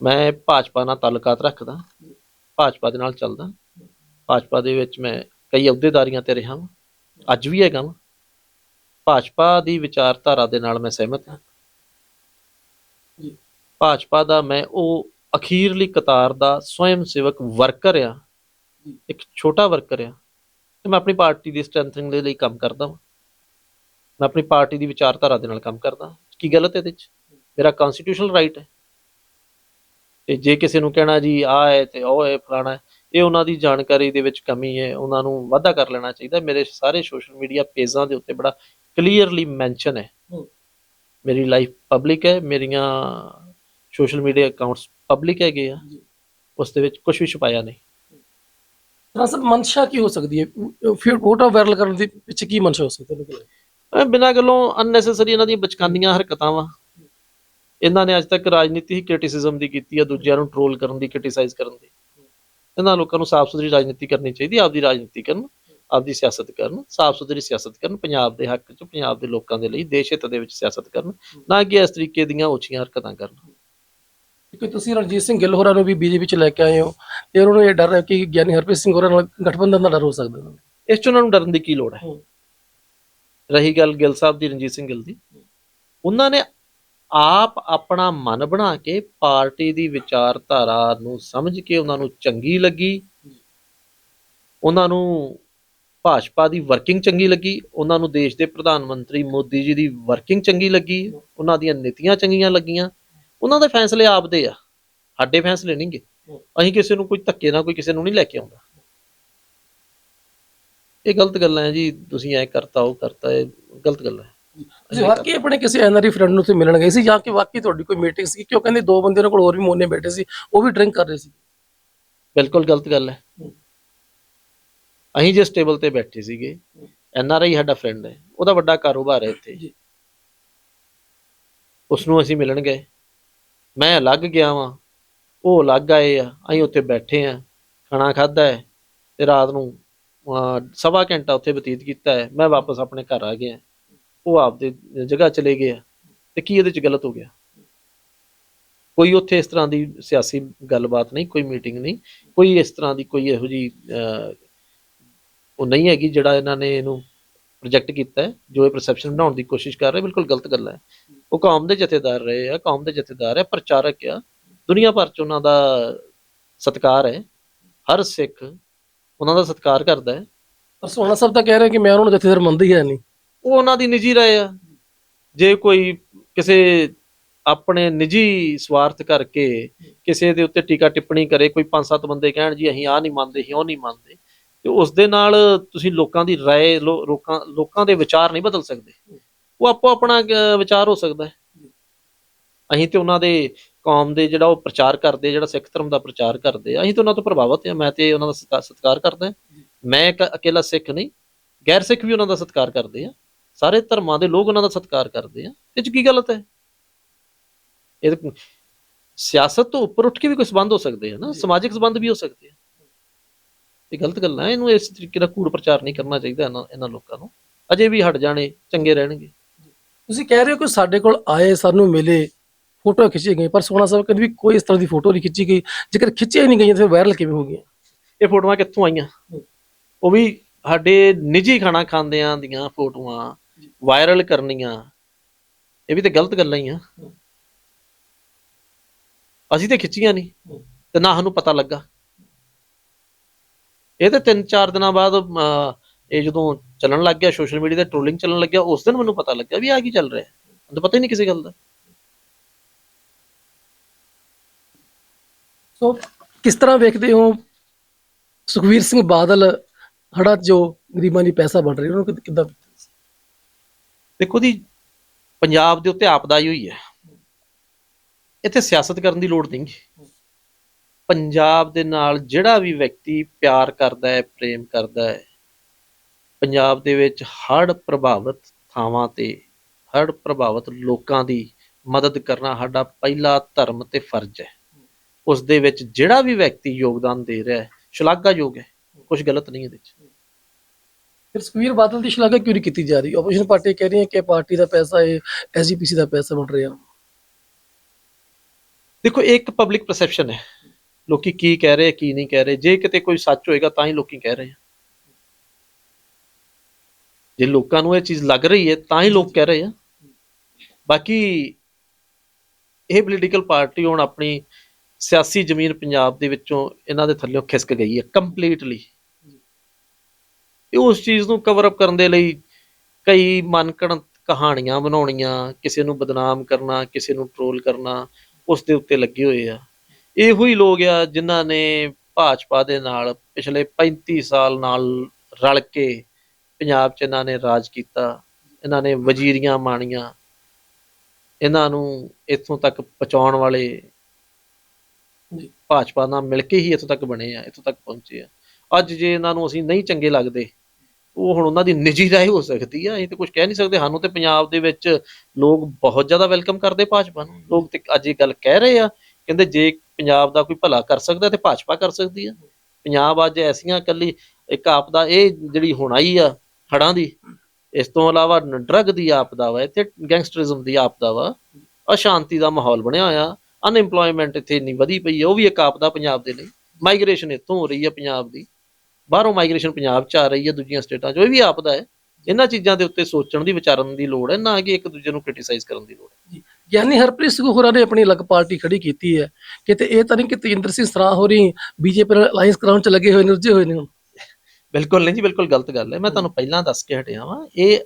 ਮੈਂ ਭਾਜਪਾ ਨਾਲ ਤਾਲੁਕਾਤ ਰੱਖਦਾ ਭਾਜਪਾ ਦੇ ਨਾਲ ਚੱਲਦਾ ਭਾਜਪਾ ਦੇ ਵਿੱਚ ਮੈਂ ਕਈ ਅਹੁਦੇਦਾਰੀਆਂ ਤੇ ਰਿਹਾ ਵਾਂ ਅੱਜ ਵੀ ਹੈਗਾ ਵਾਂ। ਭਾਜਪਾ ਦੀ ਵਿਚਾਰਧਾਰਾ ਦੇ ਨਾਲ ਮੈਂ ਸਹਿਮਤ ਹਾਂ। ਜੀ। ਭਾਜਪਾ ਦਾ ਮੈਂ ਉਹ ਅਖੀਰਲੀ ਕਤਾਰ ਦਾ ਸਵੈਮ ਸੇਵਕ ਵਰਕਰ ਆ। ਇੱਕ ਛੋਟਾ ਵਰਕਰ ਆ। ਤੇ ਮੈਂ ਆਪਣੀ ਪਾਰਟੀ ਦੀ ਸਟਰੈਂਥਨਿੰਗ ਦੇ ਲਈ ਕੰਮ ਕਰਦਾ ਵਾਂ। ਮੈਂ ਆਪਣੀ ਪਾਰਟੀ ਦੀ ਵਿਚਾਰਧਾਰਾ ਦੇ ਨਾਲ ਕੰਮ ਕਰਦਾ। ਕੀ ਗਲਤ ਹੈ ਇਹਦੇ ਵਿੱਚ ਮੇਰਾ ਕਨਸਟੀਟਿਊਸ਼ਨਲ ਰਾਈਟ ਹੈ। ਤੇ ਜੇ ਕਿਸੇ ਨੂੰ ਕਹਿਣਾ ਜੀ ਆ ਹੈ ਤੇ ਉਹ ਹੈ ਫਲਾਣਾ ਹੈ, ਇਹ ਉਹਨਾਂ ਦੀ ਜਾਣਕਾਰੀ ਦੇ ਵਿੱਚ ਕਮੀ ਹੈ। ਉਹਨਾਂ ਨੂੰ ਵਾਧਾ ਕਰ ਲੈਣਾ ਚਾਹੀਦਾ। ਮੇਰੇ ਸਾਰੇ ਸੋਸ਼ਲ ਮੀਡੀਆ ਪੇਜਾਂ ਦੇ ਉੱਤੇ ਬੜਾ ਕਲੀਅਰਲੀ ਮੈਂਸ਼ਨ ਹੈ। ਹੂੰ। ਮੇਰੀ ਲਾਈਫ ਪਬਲਿਕ ਹੈ। ਮੇਰੀਆਂ ਸੋਸ਼ਲ ਮੀਡੀਆ ਅਕਾਊਂਟਸ ਪਬਲਿਕ ਹੈਗੇ ਆ। ਉਸ ਦੇ ਵਿੱਚ ਕੁਝ ਵੀ ਛੁਪਾਇਆ ਨਹੀਂ। ਤਾਂ ਸਰ ਮਨਸ਼ਾ ਕੀ ਹੋ ਸਕਦੀ ਹੈ? ਫਿਰ ਫੋਟੋ ਵਾਇਰਲ ਕਰਨ ਦੇ ਪਿੱਛੇ ਕੀ ਮਨਸ਼ਾ ਹੋ ਸਕਦੀ ਹੈ ਬਿਨਾਂ ਗੱਲੋਂ ਅਨਨੈਸੈਸਰੀ ਇਹਨਾਂ ਦੀਆਂ ਬਚਕਾਨੀਆਂ ਹਰਕਤਾਂ ਵਾ ਇਹਨਾਂ ਨੇ ਅੱਜ ਤੱਕ ਰਾਜਨੀਤੀ ਹੀ ਕ੍ਰਿਟਿਸਿਜ਼ਮ ਦੀ ਕੀਤੀ ਆ ਦੂਜਿਆਂ ਨੂੰ ਟ੍ਰੋਲ ਕਰਨ ਦੀ ਕ੍ਰਿਟਿਸਾਈਜ਼ ਕਰਨ ਦੀ। ਇਹਨਾਂ ਲੋਕਾਂ ਨੂੰ ਸਾਫ਼ ਸੁਥਰੀ ਰਾਜਨੀਤੀ ਕਰਨੀ ਚਾਹੀਦੀ ਆਪਦੀ ਰਾਜਨੀਤੀ ਕਰਨ ਆਪਦੀ ਸਿਆਸਤ ਕਰਨ ਸਾਫ਼ ਸੁਥਰੀ ਸਿਆਸਤ ਕਰਨ ਪੰਜਾਬ ਦੇ ਹੱਕ 'ਚ ਪੰਜਾਬ ਦੇ ਲੋਕਾਂ ਦੇ ਲਈ ਦੇਸ਼ ਹਿੱਤ ਦੇ ਵਿੱਚ ਸਿਆਸਤ ਕਰਨ ਨਾ ਕਿ ਇਸ ਤਰੀਕੇ ਦੀਆਂ ਉੱਚੀਆਂ ਹਰਕਤਾਂ ਕਰਨ। ਕਿਉਂਕਿ ਤੁਸੀਂ ਰਣਜੀਤ ਸਿੰਘ ਗਿੱਲ ਹੋਰਾਂ ਨੂੰ ਵੀ ਬੀਜੇਪੀ ਚ ਲੈ ਕੇ ਆਏ ਹੋ ਤੇ ਉਹਨਾਂ ਨੂੰ ਇਹ ਡਰ ਹੈ ਕਿ ਗਿਆਨੀ ਹਰਪ੍ਰੀਤ ਸਿੰਘ ਹੋਰਾਂ ਨਾਲ ਗਠਬੰਧਨ ਦਾ ਡਰ ਹੋ ਸਕਦਾ ਹੈ ਇਸ 'ਚ ਉਹਨਾਂ ਨੂੰ ਡਰਨ ਦੀ ਕੀ ਲੋੜ ਹੈ? ਹੂੰ। ਰਹੀ ਗੱਲ ਗਿੱਲ ਸਾਹਿਬ ਦੀ ਰਣਜੀਤ ਸਿੰਘ ਗਿੱਲ ਦੀ। ਉਹਨਾਂ ਨੇ ਆਪ ਆਪਣਾ ਮਨ ਬਣਾ ਕੇ ਪਾਰਟੀ ਦੀ ਵਿਚਾਰਧਾਰਾ ਨੂੰ ਸਮਝ ਕੇ ਉਹਨਾਂ ਨੂੰ ਚੰਗੀ ਲੱਗੀ। ਉਹਨਾਂ ਨੂੰ ਭਾਜਪਾ ਦੀ ਵਰਕਿੰਗ ਚੰਗੀ ਲੱਗੀ। ਉਹਨਾਂ ਨੂੰ ਦੇਸ਼ ਦੇ ਪ੍ਰਧਾਨ ਮੰਤਰੀ ਮੋਦੀ ਜੀ ਦੀ ਵਰਕਿੰਗ ਚੰਗੀ ਲੱਗੀ। ਉਹਨਾਂ ਦੀਆਂ ਨੀਤੀਆਂ ਚੰਗੀਆਂ ਲੱਗੀਆਂ। ਉਹਨਾਂ ਦੇ ਫੈਸਲੇ ਆਪਦੇ ਆ। ਸਾਡੇ ਫੈਸਲੇ ਨਹੀਂਗੇ। ਅਸੀਂ ਕਿਸੇ ਨੂੰ ਕੋਈ ਧੱਕੇ ਨਾਲ ਕੋਈ ਕਿਸੇ ਨੂੰ ਨਹੀਂ ਲੈ ਕੇ ਆਉਂਦਾ। ਇਹ ਗਲਤ ਗੱਲਾਂ ਹੈ ਜੀ। ਤੁਸੀਂ ਐ ਕਰਤਾ ਉਹ ਕਰਤਾ ਇਹ ਗਲਤ ਗੱਲਾਂ ਹੈ। ਤੁਸੀਂ ਵਾਕਈ ਆਪਣੇ ਕਿਸੇ ਐਨਆਰਈ ਫਰੈਂਡ ਨੂੰ ਤੇ ਮਿਲਣ ਗਏ ਸੀ? ਜਾਂ ਕਿ ਵਾਕਈ ਤੁਹਾਡੀ ਕੋਈ ਮੀਟਿੰਗ ਸੀ? ਕਿਉਂ ਕਹਿੰਦੇ ਦੋ ਬੰਦੇ ਉਹਨਾਂ ਕੋਲ ਹੋਰ ਵੀ ਮੋਨੇ ਬੈਠੇ ਸੀ ਉਹ ਵੀ ਡਰਿੰਕ ਕਰ ਰਹੇ ਸੀ? ਬਿਲਕੁਲ ਗਲਤ ਗੱਲ ਹੈ। ਅਸੀਂ ਜਿਸ ਟੇਬਲ ਤੇ ਬੈਠੇ ਸੀਗੇ ਐਨ ਆਰ ਆਈ ਸਾਡਾ ਫਰੈਂਡ ਹੈ। ਉਹਦਾ ਵੱਡਾ ਕਾਰੋਬਾਰ ਹੈ ਇੱਥੇ। ਜੀ। ਉਸ ਨੂੰ ਅਸੀਂ ਮਿਲਣ ਗਏ। ਮੈਂ ਅਲੱਗ ਗਿਆ ਵਾਂ। ਉਹ ਅਲੱਗ ਆਏ ਆ, ਅਸੀਂ ਉੱਥੇ ਬੈਠੇ ਆ, ਖਾਣਾ ਖਾਦਾ ਹੈ ਤੇ ਰਾਤ ਨੂੰ ਸਵਾ ਘੰਟਾ ਉੱਥੇ ਬਤੀਤ ਕੀਤਾ ਹੈ। ਮੈਂ ਵਾਪਸ ਆਪਣੇ ਘਰ ਆ ਗਿਆ। ਉਹ ਆਪਦੇ ਜਗ੍ਹਾ ਚਲੇ ਗਏ ਆ। ਤੇ ਕੀ ਇਹਦੇ ਚ ਗਲਤ ਹੋ ਗਿਆ? ਕੋਈ ਉੱਥੇ ਇਸ ਤਰ੍ਹਾਂ ਦੀ ਸਿਆਸੀ ਗੱਲਬਾਤ ਨਹੀਂ, ਕੋਈ ਮੀਟਿੰਗ ਨਹੀਂ, ਕੋਈ ਇਸ ਤਰ੍ਹਾਂ ਦੀ ਕੋਈ ਇਹੋ ਜੀ ਉਹ ਨਹੀਂ ਹੈਗੀ ਜਿਹੜਾ ਇਹਨਾਂ ਨੇ ਇਹਨੂੰ ਪ੍ਰੋਜੈਕਟ ਕੀਤਾ ਹੈ, ਜੋ ਇਹ ਪਰਸੈਪਸ਼ਨ ਬਣਾਉਣ ਦੀ ਕੋਸ਼ਿਸ਼ ਕਰ ਰਹੇ, ਬਿਲਕੁਲ ਗਲਤ ਗੱਲ ਹੈ। ਉਹ ਕੌਮ ਦੇ ਜਥੇਦਾਰ ਰਹੇ ਆ ਕੌਮ ਦੇ ਜਥੇਦਾਰ ਹੈ ਪ੍ਰਚਾਰਕ ਆ। ਦੁਨੀਆ ਭਰ ਚ ਉਹਨਾਂ ਦਾ ਸਤਿਕਾਰ ਹੈ। ਹਰ ਸਿੱਖ ਉਹਨਾਂ ਦਾ ਸਤਿਕਾਰ ਕਰਦਾ ਹੈ। ਪਰ ਸੋਹਣਾ ਸਾਹਿਬ ਤਾਂ ਕਹਿ ਰਹੇ ਕਿ ਮੈਂ ਉਹਨਾਂ ਨੂੰ ਜਥੇਦਾਰ ਮੰਨਦਾ ਹੀ ਹੈ ਨਹੀਂ। ਉਹ ਉਹਨਾਂ ਦੀ ਨਿੱਜੀ ਰਾਏ ਆ। ਜੇ ਕੋਈ ਕਿਸੇ ਆਪਣੇ ਨਿੱਜੀ ਸਵਾਰਥ ਕਰਕੇ ਕਿਸੇ ਦੇ ਉੱਤੇ ਟੀਕਾ ਟਿੱਪਣੀ ਕਰੇ ਕੋਈ ਪੰਜ ਸੱਤ ਬੰਦੇ ਕਹਿਣ ਜੀ ਅਸੀਂ ਆ ਨਹੀਂ ਮੰਨਦੇ ਅਸੀਂ ਉਹ ਨਹੀਂ ਮੰਨਦੇ ਤੇ ਉਸ ਦੇ ਨਾਲ ਤੁਸੀਂ ਲੋਕਾਂ ਦੀ ਰਾਏ ਲੋਕਾਂ ਦੇ ਵਿਚਾਰ ਨਹੀਂ ਬਦਲ ਸਕਦੇ। ਉਹ ਆਪੋ ਆਪਣਾ ਅਹ, ਵਿਚਾਰ ਹੋ ਸਕਦਾ ਹੈ। ਅਸੀਂ ਤੇ ਉਹਨਾਂ ਦੇ ਕੌਮ ਦੇ ਜਿਹੜਾ ਉਹ ਪ੍ਰਚਾਰ ਕਰਦੇ ਜਿਹੜਾ ਸਿੱਖ ਧਰਮ ਦਾ ਪ੍ਰਚਾਰ ਕਰਦੇ ਆ ਅਸੀਂ ਤੇ ਉਹਨਾਂ ਤੋਂ ਪ੍ਰਭਾਵਿਤ ਆ ਮੈਂ ਤੇ ਉਹਨਾਂ ਦਾ ਸਤਿਕਾ- ਸਤਿਕਾਰ ਕਰਦਾ ਮੈਂ ਇੱਕ ਅਕੇਲਾ ਸਿੱਖ ਨਹੀਂ ਗੈਰ ਸਿੱਖ ਵੀ ਉਹਨਾਂ ਦਾ ਸਤਿਕਾਰ ਕਰਦੇ ਆ। ਸਾਰੇ ਧਰਮਾਂ ਦੇ ਲੋਕ ਉਹਨਾਂ ਦਾ ਸਤਿਕਾਰ ਕਰਦੇ ਆ। ਇਹ ਚ ਕੀ ਗਲਤ ਹੈ? ਇਹ ਤਾਂ ਸਿਆਸਤ ਤੋਂ ਉੱਪਰ ਉੱਠ ਕੇ ਵੀ ਕੋਈ ਸੰਬੰਧ ਹੋ ਸਕਦੇ ਆ ਨਾ। ਜੀ। ਸਮਾਜਿਕ ਸੰਬੰਧ ਵੀ ਹੋ ਸਕਦੇ ਆ। ਇਹ ਗਲਤ ਗੱਲਾਂ ਹੈ ਇਹਨੂੰ ਇਸ ਤਰੀਕੇ ਦਾ ਕੂੜ ਪ੍ਰਚਾਰ ਨਹੀਂ ਕਰਨਾ ਚਾਹੀਦਾ ਇਹਨਾਂ ਇਹਨਾਂ ਲੋਕਾਂ ਨੂੰ। ਅਜੇ ਵੀ ਹਟ ਜਾਣੇ ਚੰਗੇ ਰਹਿਣਗੇ। ਤੁਸੀਂ ਕਹਿ ਰਹੇ ਹੋ ਕਿ ਸਾਡੇ ਕੋਲ ਆਏ ਸਾਨੂੰ ਮਿਲੇ ਫੋਟੋ ਖਿੱਚੀ ਗਈ ਪਰ ਸੋਹਣਾ ਸਾਹਿਬ ਕਹਿੰਦੇ ਵੀ ਕੋਈ ਇਸ ਤਰ੍ਹਾਂ ਦੀ ਫੋਟੋ ਨਹੀਂ ਖਿੱਚੀ ਗਈ ਜੇਕਰ ਖਿੱਚੀਆਂ ਹੀ ਨਹੀਂ ਗਈਆਂ ਤਾਂ ਫਿਰ ਵਾਇਰਲ ਕਿਵੇਂ ਹੋ ਗਈਆਂ ਇਹ ਫੋਟੋਆਂ ਕਿੱਥੋਂ ਆਈਆਂ। ਉਹ ਵੀ ਸਾਡੇ ਨਿੱਜੀ ਖਾਣਾ ਖਾਂਦਿਆਂ ਦੀਆਂ ਫੋਟੋਆਂ। ਵਾਇਰਲ ਕਰਨੀਆਂ ਇਹ ਵੀ ਤੇ ਗਲਤ ਗੱਲਾਂ ਹੀ ਆ। ਅਸੀਂ ਤੇ ਖਿੱਚੀਆਂ ਨਹੀਂ। ਤੇ ਨਾ ਸਾਨੂੰ ਪਤਾ ਲੱਗਾ ਇਹ ਤੇ ਤਿੰਨ ਚਾਰ ਦਿਨਾਂ ਬਾਅਦ ਇਹ ਜਦੋਂ ਚੱਲਣ ਲੱਗ ਗਿਆ ਸੋਸ਼ਲ ਮੀਡੀਆ ਤੇ ਟ੍ਰੋਲਿੰਗ ਚੱਲਣ ਲੱਗਿਆ ਉਸ ਦਿਨ ਮੈਨੂੰ ਪਤਾ ਲੱਗਾ ਵੀ ਆ ਕੀ ਚੱਲ ਰਿਹਾ। ਹੈ ਮੈਨੂੰ ਪਤਾ ਹੀ ਨਹੀਂ ਕਿਸੇ ਗੱਲ ਦਾ। ਸੋ ਕਿਸ ਤਰ੍ਹਾਂ ਵੇਖਦੇ ਹੋ ਸੁਖਵੀਰ ਸਿੰਘ ਬਾਦਲ ਹੜਾ ਜੋ ਗਰੀਬਾਂ ਦੀ ਪੈਸਾ ਬਣ ਰਹੀ ਉਹਨਾਂ ਕਿੱਦਾਂ ਦੇਖੋ ਜੀ ਪੰਜਾਬ ਦੇ ਉੱਤੇ ਆਪਦਾ ਹੀ ਹੋਈ ਹੈ। ਇੱਥੇ ਸਿਆਸਤ ਕਰਨ ਦੀ ਲੋੜ ਨਹੀਂ ਪੰਜਾਬ ਦੇ ਨਾਲ ਜਿਹੜਾ ਵੀ ਵਿਅਕਤੀ ਪਿਆਰ ਕਰਦਾ ਹੈ ਪ੍ਰੇਮ ਕਰਦਾ ਹੈ ਪੰਜਾਬ ਦੇ ਵਿੱਚ ਹੜ੍ਹ ਪ੍ਰਭਾਵਿਤ ਥਾਵਾਂ ਤੇ ਹੜ੍ਹ ਪ੍ਰਭਾਵਿਤ ਲੋਕਾਂ ਦੀ ਮਦਦ ਕਰਨਾ ਸਾਡਾ ਪਹਿਲਾ ਧਰਮ ਤੇ ਫਰਜ਼ ਹੈ। ਉਸ ਦੇ ਵਿੱਚ ਜਿਹੜਾ ਵੀ ਵਿਅਕਤੀ ਯੋਗਦਾਨ ਦੇ ਰਿਹਾ ਹੈ ਸ਼ਲਾਘਾਯੋਗ ਹੈ ਕੁਝ ਗਲਤ ਨਹੀਂ ਇਹਦੇ ਵਿੱਚ ਫਿਰ ਸੁਖਵੀਰ ਬਾਦਲ ਦੀ ਸ਼ਲਾਘਾ ਕਿਉਂ ਨਹੀਂ ਕੀਤੀ ਜਾ ਰਹੀ? ਆਪੋਜੀਸ਼ਨ ਪਾਰਟੀ ਕਹਿ ਰਹੀਆਂ ਕਿ ਪਾਰਟੀ ਦਾ ਪੈਸਾ ਹੈ ਐਸਜੀਪੀਸੀ ਦਾ ਪੈਸਾ ਬਣ ਰਿਹਾ। ਦੇਖੋ ਇਹ ਇੱਕ ਪਬਲਿਕ ਪਰਸੈਪਸ਼ਨ ਹੈ। ਲੋਕੀ ਕੀ ਕਹਿ ਰਹੇ ਕੀ ਨਹੀਂ ਕਹਿ ਰਹੇ। ਜੇ ਕਿਤੇ ਕੋਈ ਸੱਚ ਹੋਏਗਾ ਤਾਂ ਹੀ ਲੋਕੀ ਕਹਿ ਰਹੇ ਆ। ਜੇ ਲੋਕਾਂ ਨੂੰ ਇਹ ਚੀਜ਼ ਲੱਗ ਰਹੀ ਹੈ, ਤਾਂ ਹੀ ਲੋਕ ਕਹਿ ਰਹੇ ਆ। ਬਾਕੀ ਇਹ ਪੋਲੀਟੀਕਲ ਪਾਰਟੀ ਹੁਣ ਆਪਣੀ ਸਿਆਸੀ ਜ਼ਮੀਨ ਪੰਜਾਬ ਦੇ ਵਿੱਚੋਂ ਇਹਨਾਂ ਦੇ ਥੱਲੇੋਂ ਖਿਸਕ ਗਈ ਹੈ ਕੰਪਲੀਟਲੀ ਇਹ ਉਸ ਚੀਜ਼ ਨੂੰ ਕਵਰ ਅਪ ਕਰਨ ਦੇ ਲਈ ਕਈ ਮਨਕਣ ਕਹਾਣੀਆਂ ਬਣਾਉਣੀਆਂ, ਕਿਸੇ ਨੂੰ ਬਦਨਾਮ ਕਰਨਾ, ਕਿਸੇ ਨੂੰ ਟ੍ਰੋਲ ਕਰਨਾ, ਉਸ ਦੇ ਉੱਤੇ ਲੱਗੇ ਹੋਏ ਆ। ਇਹੋ ਹੀ ਲੋਕ ਆ ਜਿਨ੍ਹਾਂ ਨੇ ਭਾਜਪਾ ਦੇ ਨਾਲ ਪਿਛਲੇ 35 ਸਾਲ ਨਾਲ ਰਲ ਕੇ ਪੰਜਾਬ 'ਚ ਇਹਨਾਂ ਨੇ ਰਾਜ ਕੀਤਾ ਇਹਨਾਂ ਨੇ ਵਜ਼ੀਰੀਆਂ ਮਾਣੀਆਂ ਇਹਨਾਂ ਨੂੰ ਇੱਥੋਂ ਤੱਕ ਪਹੁੰਚਾਉਣ ਵਾਲੇ। ਭਾਜਪਾ ਨਾਲ ਮਿਲ ਕੇ ਹੀ ਇੱਥੋਂ ਤੱਕ ਬਣੇ ਆ ਇੱਥੋਂ ਤੱਕ ਪਹੁੰਚੇ ਆ। ਅੱਜ ਜੇ ਇਹਨਾਂ ਨੂੰ ਅਸੀਂ ਨਹੀਂ ਚੰਗੇ ਲੱਗਦੇ ਉਹ ਹੁਣ ਉਹਨਾਂ ਦੀ ਨਿੱਜੀ ਰਾਏ ਹੋ ਸਕਦੀ ਆ ਅਸੀਂ ਤੇ ਕੁਝ ਕਹਿ ਨਹੀਂ ਸਕਦੇ। ਸਾਨੂੰ ਤੇ ਪੰਜਾਬ ਦੇ ਵਿੱਚ ਲੋਕ ਬਹੁਤ ਜ਼ਿਆਦਾ ਵੈਲਕਮ ਕਰਦੇ ਭਾਜਪਾ ਨੂੰ। ਲੋਕ ਤੇ ਅੱਜ ਇਹ ਗੱਲ ਕਹਿ ਰਹੇ ਆ ਕਹਿੰਦੇ ਜੇ ਪੰਜਾਬ ਦਾ ਕੋਈ ਭਲਾ ਕਰ ਸਕਦਾ ਤੇ ਭਾਜਪਾ ਕਰ ਸਕਦੀ ਆ। ਪੰਜਾਬ ਅੱਜ ਐਸੀਆਂ ਕੱਲੀ ਇੱਕ ਆਪਦਾ ਇਹ ਜਿਹੜੀ ਹੋਣਾਈ ਆ ਹੜਾਂ ਦੀ। ਇਸ ਤੋਂ ਇਲਾਵਾ ਡਰੱਗ ਦੀ ਆਪਦਾ ਵਾ, ਇੱਥੇ ਗੈਂਗਸਟਰਿਜ਼ਮ ਦੀ ਆਪਦਾ ਵਾ, ਅਸ਼ਾਂਤੀ ਦਾ ਮਾਹੌਲ ਬਣਿਆ ਹੋਇਆ। ਅਨਐਮਪਲੋਇਮੈਂਟ ਇੱਥੇ ਇੰਨੀ ਵਧੀ ਪਈ ਹੈ ਉਹ ਵੀ ਇੱਕ ਆਪਦਾ ਪੰਜਾਬ ਦੇ ਲਈ। ਮਾਈਗ੍ਰੇਸ਼ਨ ਇੱਥੋਂ ਹੋ ਰਹੀ ਹੈ ਪੰਜਾਬ ਦੀ। ਬਾਹਰੋਂ ਮਾਈਗ੍ਰੇਸ਼ਨ ਪੰਜਾਬ ਚ ਆ ਰਹੀ ਹੈ ਦੂਜੀਆਂ ਸਟੇਟਾਂ 'ਚ, ਉਹ ਵੀ ਆਪਦਾ ਹੈ। ਇਹਨਾਂ ਚੀਜ਼ਾਂ ਦੇ ਉੱਤੇ ਸੋਚਣ ਦੀ, ਵਿਚਾਰਨ ਦੀ ਲੋੜ ਹੈ, ਨਾ ਕਿ ਇੱਕ ਦੂਜੇ ਨੂੰ ਕ੍ਰਿਟਿਸਾਈਜ਼ ਕਰਨ ਦੀ ਲੋੜ ਹੈ। ਗਿਆਨੀ ਹਰਪ੍ਰੀਤ ਸਿੰਘ ਹੋਰਾਂ ਨੇ ਆਪਣੀ ਅਲੱਗ ਪਾਰਟੀ ਖੜੀ ਕੀਤੀ ਹੈ। ਕਿਤੇ ਇਹ ਤਾਂ ਨਹੀਂ ਕਿ ਤੇਜਿੰਦਰ ਸਿੰਘ ਸਰਾਹ ਹੋਰੀ, ਬੀਜੇਪੀ ਨਾਲ ਅਲਾਈਅੰਸ ਕਰਾਉਣ ਚ ਲੱਗੇ ਹੋਏ ਨੇ ਰੁੱਝੇ ਹੋਏ ਨੇ ਬਿਲਕੁਲ ਨਹੀਂ ਜੀ, ਬਿਲਕੁਲ ਗਲਤ ਗੱਲ ਹੈ। ਮੈਂ ਤੁਹਾਨੂੰ ਪਹਿਲਾਂ ਦੱਸ ਕੇ ਹਟਿਆ ਵਾਂ, ਇਹ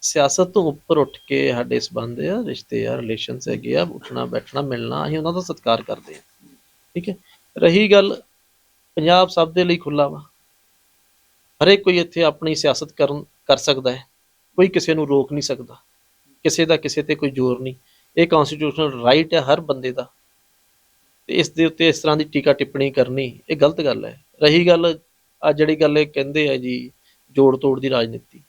ਸਿਆਸਤ ਤੋਂ ਉੱਪਰ ਉੱਠ ਕੇ ਸਾਡੇ ਸਬੰਧ ਆ, ਰਿਸ਼ਤੇ ਆ ਰਿਲੇਸ਼ਨਸ ਹੈਗੇ ਆ, ਉੱਠਣਾ, ਬੈਠਣਾ, ਮਿਲਣਾ, ਅਸੀਂ ਉਹਨਾਂ ਦਾ ਸਤਿਕਾਰ ਕਰਦੇ ਹਾਂ ਠੀਕ ਹੈ? ਰਹੀ ਗੱਲ ਪੰਜਾਬ ਸਭ ਦੇ ਲਈ ਖੁੱਲਾ ਵਾ। ਹਰੇਕ ਕੋਈ ਇੱਥੇ ਆਪਣੀ ਸਿਆਸਤ ਕਰਨ, ਕਰ ਸਕਦਾ ਹੈ। ਕੋਈ ਕਿਸੇ ਨੂੰ ਰੋਕ ਨਹੀਂ ਸਕਦਾ। ਕਿਸੇ ਦਾ ਕਿਸੇ ਤੇ ਕੋਈ ਜ਼ੋਰ ਨਹੀਂ। ਇਹ ਕਨਸਟੀਟਿਊਸ਼ਨਲ ਰਾਈਟ ਹੈ ਹਰ ਬੰਦੇ ਦਾ। ਤੇ ਇਸ ਦੇ ਉੱਤੇ ਇਸ ਤਰ੍ਹਾਂ ਦੀ ਟੀਕਾ ਟਿੱਪਣੀ ਕਰਨੀ, ਇਹ ਗਲਤ ਗੱਲ ਹੈ। ਰਹੀ ਗੱਲ ਆ ਜਿਹੜੀ ਗੱਲ ਇਹ ਕਹਿੰਦੇ ਆ ਜੀ, ਜੋੜ ਤੋੜ ਦੀ ਰਾਜਨੀਤੀ।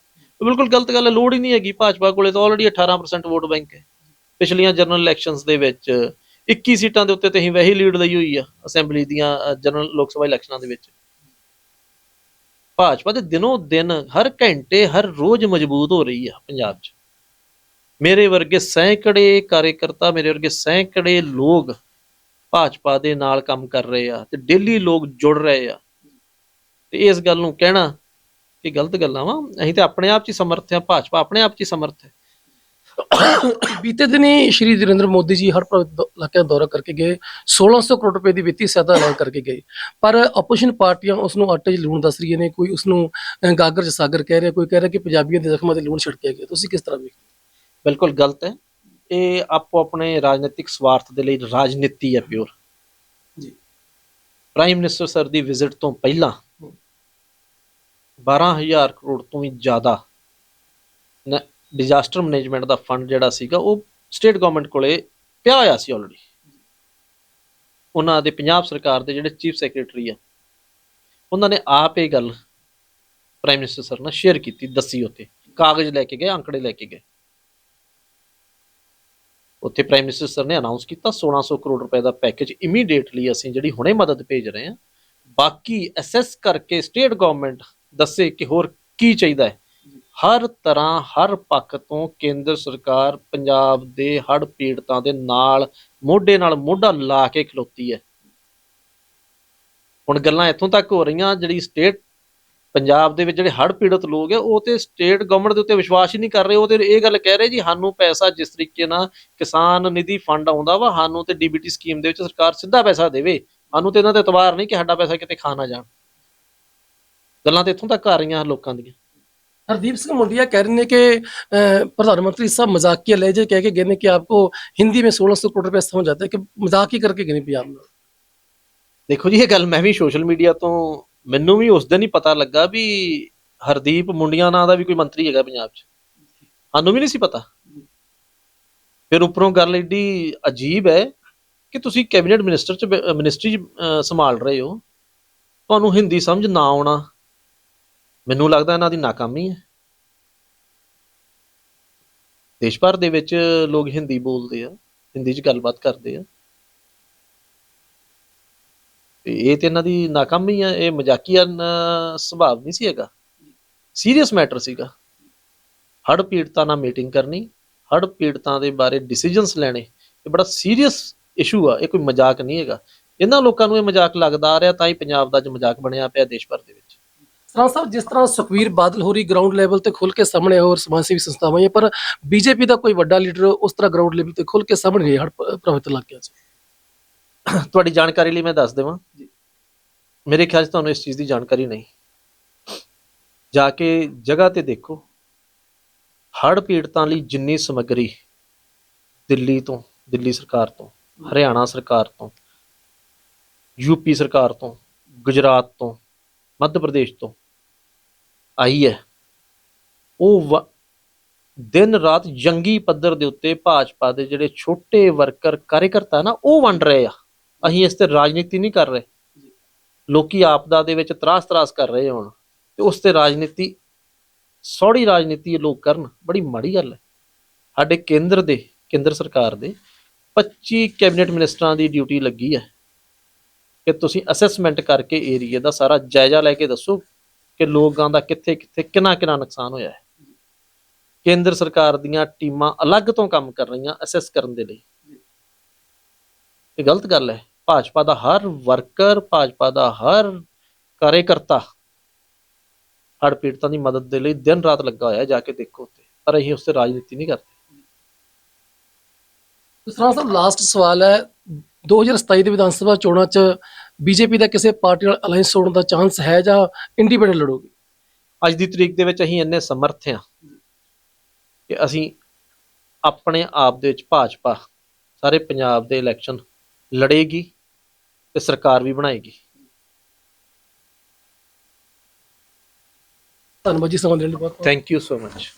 ਬਿਲਕੁਲ ਗਲਤ ਗੱਲ ਹੈ, ਲੋੜ ਹੀ ਨਹੀਂ ਹੈਗੀ। ਭਾਜਪਾ ਕੋਲੇ ਤਾਂ ਆਲਰੇਡੀ 18% ਵੋਟ ਬੈਂਕ ਹੈ। ਪਿਛਲੀਆਂ ਜਨਰਲ ਇਲੈਕਸ਼ਨਸ ਦੇ ਵਿੱਚ 21 ਸੀਟਾਂ ਦੇ ਉੱਤੇ ਤੇ ਅਸੀਂ ਵੈਹੀ ਲੀਡ ਲਈ ਹੋਈ ਆ ਅਸੈਂਬਲੀ ਦੀਆਂ ਜਨਰਲ ਲੋਕ ਸਭਾ ਇਲੈਕਸ਼ਨਾਂ ਦੇ ਵਿੱਚ। ਭਾਜਪਾ ਦੇ ਦਿਨੋਂ ਦਿਨ, ਹਰ ਘੰਟੇ, ਹਰ ਰੋਜ਼ ਮਜ਼ਬੂਤ ਹੋ ਰਹੀ ਆ ਪੰਜਾਬ 'ਚ। ਮੇਰੇ ਵਰਗੇ ਸੈਂਕੜੇ ਕਾਰਜਕਰਤਾ, ਮੇਰੇ ਵਰਗੇ ਸੈਂਕੜੇ ਲੋਕ ਭਾਜਪਾ ਦੇ ਨਾਲ ਕੰਮ ਕਰ ਰਹੇ ਆ ਤੇ ਡੇਲੀ ਲੋਕ ਜੁੜ ਰਹੇ ਆ। ਤੇ ਇਸ ਗੱਲ ਨੂੰ ਕਹਿਣਾ ਕਿ ਗਲਤ ਗੱਲਾਂ ਵਾ। ਅਸੀਂ ਤੇ ਆਪਣੇ ਆਪ 'ਚ ਹੀ ਸਮਰਥ ਆ ਭਾਜਪਾ ਆਪਣੇ ਆਪ 'ਚ ਹੀ ਸਮਰਥ ਹੈ। ਬੀਤੇ ਦਿਨੀ ਸ਼੍ਰੀ ਨਰਿੰਦਰ ਮੋਦੀ ਜੀ ਹਰ ਇਲਾਕੇ ਦਾ ਦੌਰਾ ਕਰਕੇ ਗਏ। 1600 ਕਰੋੜ ਰੁਪਏ ਦੀ ਵਿੱਤੀ ਸਹਾਇਤਾ ਐਲਾਨ ਕਰਕੇ ਗਏ। ਪਰ ਆਪੋਜੀਸ਼ਨ ਪਾਰਟੀਆਂ ਉਸ ਨੂੰ ਆਟੇ 'ਚ ਲੂਣ ਦੱਸ ਰਹੀਆਂ ਨੇ। ਕੋਈ ਉਸ ਨੂੰ ਗਾਗਰ 'ਚ ਸਾਗਰ ਕਹਿ ਰਿਹਾ ਕੋਈ ਕਹਿ ਰਿਹਾ ਕਿ ਪੰਜਾਬੀਆਂ ਦੇ ਜ਼ਖਮਾਂ ਤੇ ਲੂਣ ਛਿੜਕਿਆ ਗਿਆ ਤੁਸੀਂ ਕਿਸ ਤਰ੍ਹਾਂ ਵੇਖਦੇ ਬਿਲਕੁਲ ਗਲਤ ਹੈ। ਇਹ ਆਪੋ ਆਪਣੇ ਰਾਜਨੀਤਿਕ ਸਵਾਰਥ ਦੇ ਲਈ ਰਾਜਨੀਤੀ ਹੈ ਪਿਓਰ। ਜੀ। ਪ੍ਰਾਈਮ ਮਿਨਿਸਟਰ ਸਰ ਦੀ ਵਿਜ਼ਿਟ ਤੋਂ ਪਹਿਲਾਂ 12000 ਕਰੋੜ ਤੋਂ ਵੀ ਜ਼ਿਆਦਾ ਡਿਜ਼ਾਸਟਰ ਮੈਨੇਜਮੈਂਟ ਦਾ ਫੰਡ ਜਿਹੜਾ ਸੀਗਾ, ਉਹ ਸਟੇਟ ਗਵਰਨਮੈਂਟ ਕੋਲੇ ਪਿਆ ਹੋਇਆ ਸੀ ਆਲਰੇਡੀ ਉਹਨਾਂ ਦੇ ਪੰਜਾਬ ਸਰਕਾਰ ਦੇ ਜਿਹੜੇ ਚੀਫ ਸੈਕਟਰੀ ਆ, ਉਹਨਾਂ ਨੇ ਆਪ ਇਹ ਗੱਲ ਪ੍ਰਾਈਮ ਮਿਨਿਸਟਰ ਸਰ ਨਾਲ ਸ਼ੇਅਰ ਕੀਤੀ, ਦੱਸੀ ਉੱਤੇ ਕਾਗਜ਼ ਲੈ ਕੇ ਗਏ, ਅੰਕੜੇ ਲੈ ਕੇ ਗਏ। ਉੱਥੇ ਪ੍ਰਾਈਮ ਮਿਨਿਸਟਰ ਸਰ ਨੇ ਅਨਾਉਂਸ ਕੀਤਾ 1600 ਕਰੋੜ ਰੁਪਏ ਦਾ ਪੈਕੇਜ ਇਮੀਡੀਏਟਲੀ ਅਸੀਂ ਜਿਹੜੀ ਹੁਣੇ ਮਦਦ ਭੇਜ ਰਹੇ ਹਾਂ, ਬਾਕੀ ਅਸੈਸ ਕਰਕੇ ਸਟੇਟ ਗਵਰਨਮੈਂਟ ਦੱਸੇ ਕਿ ਹੋਰ ਕੀ ਚਾਹੀਦਾ ਹੈ। ਹਰ ਤਰ੍ਹਾਂ, ਹਰ ਪੱਖ ਤੋਂ ਕੇਂਦਰ ਸਰਕਾਰ ਪੰਜਾਬ ਦੇ ਹੜ੍ਹ ਪੀੜਤਾਂ ਦੇ ਨਾਲ, ਮੋਢੇ ਨਾਲ ਮੋਢਾ ਲਾ ਕੇ ਖਲੋਤੀ ਹੈ। ਹੁਣ ਗੱਲਾਂ ਇੱਥੋਂ ਤੱਕ ਹੋ ਰਹੀਆਂ, ਜਿਹੜੀ ਸਟੇਟ ਪੰਜਾਬ ਦੇ ਵਿੱਚ ਜਿਹੜੇ ਹੜ੍ਹ ਪੀੜਤ ਲੋਕ ਆ ਉਹ ਤੇ ਸਟੇਟ ਗਵਰਨਮੈਂਟ ਦੇ ਉੱਤੇ ਵਿਸ਼ਵਾਸ ਹੀ ਨਹੀਂ ਕਰ ਰਹੇ। ਉਹ ਤੇ ਇਹ ਗੱਲ ਕਹਿ ਰਹੇ ਜੀ, ਸਾਨੂੰ ਪੈਸਾ ਜਿਸ ਤਰੀਕੇ ਨਾਲ ਕਿਸਾਨ ਨਿਧੀ ਫੰਡ ਆਉਂਦਾ ਵਾ, ਸਾਨੂੰ ਤੇ ਡੀਬੀਟੀ ਸਕੀਮ ਦੇ ਵਿੱਚ ਸਰਕਾਰ ਸਿੱਧਾ ਪੈਸਾ ਦੇਵੇ। ਸਾਨੂੰ ਤੇ ਇਹਨਾਂ ਤੇ ਇਤਬਾਰ ਨਹੀਂ ਕਿ ਸਾਡਾ ਪੈਸਾ ਕਿਤੇ ਖਾ ਨਾ ਜਾਣ। ਗੱਲਾਂ ਤੇ ਇੱਥੋਂ ਤੱਕ ਆ ਰਹੀਆਂ ਲੋਕਾਂ ਦੀਆਂ हरदीप सिंह मुंडिया कह रहे हैं कि अ, प्रधानमंत्री साहब मजाकिया लहजे कह के गए ने कि आपको हिंदी में सोलह सौ करोड़ रुपए समझ आता है कि मजाक ही करके गए ने पंजाब में ਦੇਖੋ ਜੀ ਇਹ ਗੱਲ ਮੈਂ ਵੀ ਸੋਸ਼ਲ ਮੀਡੀਆ ਤੋਂ ਮੈਨੂੰ ਵੀ ਉਸ ਦਿਨ ਹੀ ਪਤਾ ਲੱਗਾ ਵੀ ਹਰਦੀਪ ਮੁੰਡੀਆਂ ਨਾਂ ਦਾ ਵੀ ਕੋਈ ਮੰਤਰੀ ਹੈਗਾ ਪੰਜਾਬ 'ਚ ਸਾਨੂੰ ਵੀ ਨਹੀਂ ਸੀ ਪਤਾ ਫਿਰ ਉੱਪਰੋਂ ਗੱਲ ਏਡੀ ਅਜੀਬ ਹੈ ਕਿ ਤੁਸੀਂ ਕੈਬਨਿਟ ਮਿਨਿਸਟਰ 'ਚ ਮਿਨਿਸਟਰੀ 'ਚ ਅਹ, ਸੰਭਾਲ ਰਹੇ ਹੋ ਤੁਹਾਨੂੰ ਹਿੰਦੀ ਸਮਝ ਨਾ ਆਉਣਾ ਮੈਨੂੰ ਲੱਗਦਾ ਇਹਨਾਂ ਦੀ ਨਾਕਾਮੀ ਹੈ। ਦੇਸ਼ ਭਰ ਦੇ ਵਿੱਚ ਲੋਕ ਹਿੰਦੀ ਬੋਲਦੇ ਆ, ਹਿੰਦੀ 'ਚ ਗੱਲਬਾਤ ਕਰਦੇ ਆ। ਇਹ ਤੇ ਇਹਨਾਂ ਦੀ ਨਾਕਾਮੀ ਆ, ਇਹ ਮਜ਼ਾਕੀਆ ਨ- ਸੁਭਾਅ ਨਹੀਂ ਸੀ ਹੈਗਾ। ਸੀਰੀਅਸ ਮੈਟਰ ਸੀਗਾ। ਹੜ੍ਹ ਪੀੜਤਾਂ ਨਾਲ ਮੀਟਿੰਗ ਕਰਨੀ, ਹੜ੍ਹ ਪੀੜਤਾਂ ਦੇ ਬਾਰੇ ਡਿਸੀਜਨਸ ਲੈਣੇ, ਇਹ ਬੜਾ ਸੀਰੀਅਸ ਇਸ਼ੂ ਆ, ਇਹ ਕੋਈ ਮਜ਼ਾਕ ਨਹੀਂ ਹੈਗਾ। ਇਹਨਾਂ ਲੋਕਾਂ ਨੂੰ ਇਹ ਮਜ਼ਾਕ ਲੱਗਦਾ ਆ ਰਿਹਾ, ਤਾਂ ਹੀ ਪੰਜਾਬ ਦਾ ਅੱਜ ਮਜ਼ਾਕ ਬਣਿਆ ਪਿਆ ਦੇਸ਼ ਭਰ ਦੇ ਵਿੱਚ। ਸਰਾਂ ਸਾਹਿਬ ਜਿਸ ਤਰ੍ਹਾਂ ਸੁਖਵੀਰ ਬਾਦਲ ਹੋਰੀ ਗਰਾਊਂਡ ਲੈਵਲ ਤੇ ਖੁੱਲ ਕੇ ਸਾਹਮਣੇ ਹੋਰ ਸਮਾਜ ਸੇਵੀ ਸੰਸਥਾਵਾਂ ਹੈ ਪਰ ਬੀਜੇਪੀ ਦਾ ਕੋਈ ਵੱਡਾ ਲੀਡਰ ਉਸ ਤਰ੍ਹਾਂ ਗਰਾਊਂਡ ਲੈਵਲ ਤੇ ਖੁੱਲ ਕੇ ਸਾਹਮਣੇ ਨਹੀਂ ਹੜ ਲੱਗ ਗਿਆ ਸੀ ਤੁਹਾਡੀ ਜਾਣਕਾਰੀ ਲਈ ਮੈਂ ਦੱਸ ਦੇਵਾਂ। ਮੇਰੇ ਖਿਆਲ 'ਚ ਤੁਹਾਨੂੰ ਇਸ ਚੀਜ਼ ਦੀ ਜਾਣਕਾਰੀ ਨਹੀਂ। ਜਾ ਕੇ ਜਗ੍ਹਾ ਤੇ ਦੇਖੋ। ਹੜ ਪੀੜਤਾਂ ਲਈ ਜਿੰਨੀ ਸਮੱਗਰੀ ਦਿੱਲੀ ਤੋਂ ਦਿੱਲੀ ਸਰਕਾਰ ਤੋਂ ਹਰਿਆਣਾ ਸਰਕਾਰ ਤੋਂ ਯੂਪੀ ਸਰਕਾਰ ਤੋਂ ਗੁਜਰਾਤ ਤੋਂ ਮੱਧ ਪ੍ਰਦੇਸ਼ ਤੋਂ ਆਈ ਹੈ। ਉਹ ਵ- ਦਿਨ ਰਾਤ ਜੰਗੀ ਪੱਧਰ ਦੇ ਉੱਤੇ ਭਾਜਪਾ ਦੇ ਜਿਹੜੇ ਛੋਟੇ ਵਰਕਰ ਕਾਰਜਕਰਤਾ ਨਾ, ਉਹ ਵੰਡ ਰਹੇ ਆ। ਅਸੀਂ ਇਸ ਤੇ ਰਾਜਨੀਤੀ ਨਹੀਂ ਕਰ ਰਹੇ। ਲੋਕੀ ਆਪਦਾ ਦੇ ਵਿੱਚ ਤਰਾਸ ਤਰਾਸ ਕਰ ਰਹੇ ਹੁਣ। ਤੇ ਉਸ ਤੇ ਰਾਜਨੀਤੀ, ਸੌੜੀ ਰਾਜਨੀਤੀ ਲੋਕ ਕਰਨ, ਬੜੀ ਮਾੜੀ ਗੱਲ ਹੈ। ਸਾਡੇ ਕੇਂਦਰ ਦੇ, ਕੇਂਦਰ ਸਰਕਾਰ ਦੇ 25 ਕੈਬਨਿਟ ਮਿਨਿਸਟਰਾਂ ਦੀ ਡਿਊਟੀ ਲੱਗੀ ਹੈ। ਕਿ ਤੁਸੀਂ ਅਸੈਸਮੈਂਟ ਕਰਕੇ ਏਰੀਆ ਦਾ ਸਾਰਾ ਜਾਇਜ਼ਾ ਲੈ ਕੇ ਦੱਸੋ ਕਿ ਲੋਕਾਂ ਦਾ ਕਿੱਥੇ ਕਿੱਥੇ ਕਿੰਨਾ ਕਿੰਨਾ ਨੁਕਸਾਨ ਹੋਇਆ ਹੈ। ਕੇਂਦਰ ਸਰਕਾਰ ਦੀਆਂ ਟੀਮਾਂ ਅਲੱਗ ਤੋਂ ਕੰਮ ਕਰ ਰਹੀਆਂ ਅਸੈਸ ਕਰਨ ਦੇ ਲਈ। ਇਹ ਗਲਤ ਗੱਲ ਹੈ। ਭਾਜਪਾ ਦਾ ਹਰ ਵਰਕਰ, ਭਾਜਪਾ ਦਾ ਹਰ ਕਾਰਜਕਰਤਾ ਹੜ੍ਹ ਪੀੜਤਾਂ ਦੀ ਮਦਦ ਦੇ ਲਈ ਦਿਨ ਰਾਤ ਲੱਗਾ ਹੋਇਆ ਜਾ ਕੇ ਦੇਖੋ ਉੱਤੇ ਪਰ ਅਸੀਂ ਉਸ ਤੇ ਰਾਜਨੀਤੀ ਨਹੀਂ ਕਰਦੇ। ਸਰਾਂ ਸਾਹਿਬ ਲਾਸਟ ਸਵਾਲ ਹੈ। 2027 ਦੇ ਵਿਧਾਨ ਸਭਾ ਚੋਣਾਂ 'ਚ ਬੀਜੇਪੀ ਦਾ ਕਿਸੇ ਪਾਰਟੀ ਨਾਲ ਅਲਾਈਅੰਸ ਹੋਣ ਦਾ ਚਾਂਸ ਹੈ ਜਾਂ ਇੰਡੀਪੈਂਡੈਂਟ ਲੜੋਗੇ? ਅੱਜ ਦੀ ਤਰੀਕ ਦੇ ਵਿੱਚ ਅਸੀਂ ਇੰਨੇ ਸਮਰਥ ਹਾਂ ਕਿ ਅਸੀਂ ਆਪਣੇ ਆਪ ਦੇ ਵਿੱਚ ਭਾਜਪਾ ਸਾਰੇ ਪੰਜਾਬ ਦੇ ਇਲੈਕਸ਼ਨ ਲੜੇਗੀ ਤੇ ਸਰਕਾਰ ਵੀ ਬਣਾਏਗੀ। ਧੰਨਵਾਦ ਜੀ ਸਮਾਂ ਦੇਣ ਲਈ ਬਹੁਤ ਥੈਂਕ ਯੂ ਸੋ ਮਚ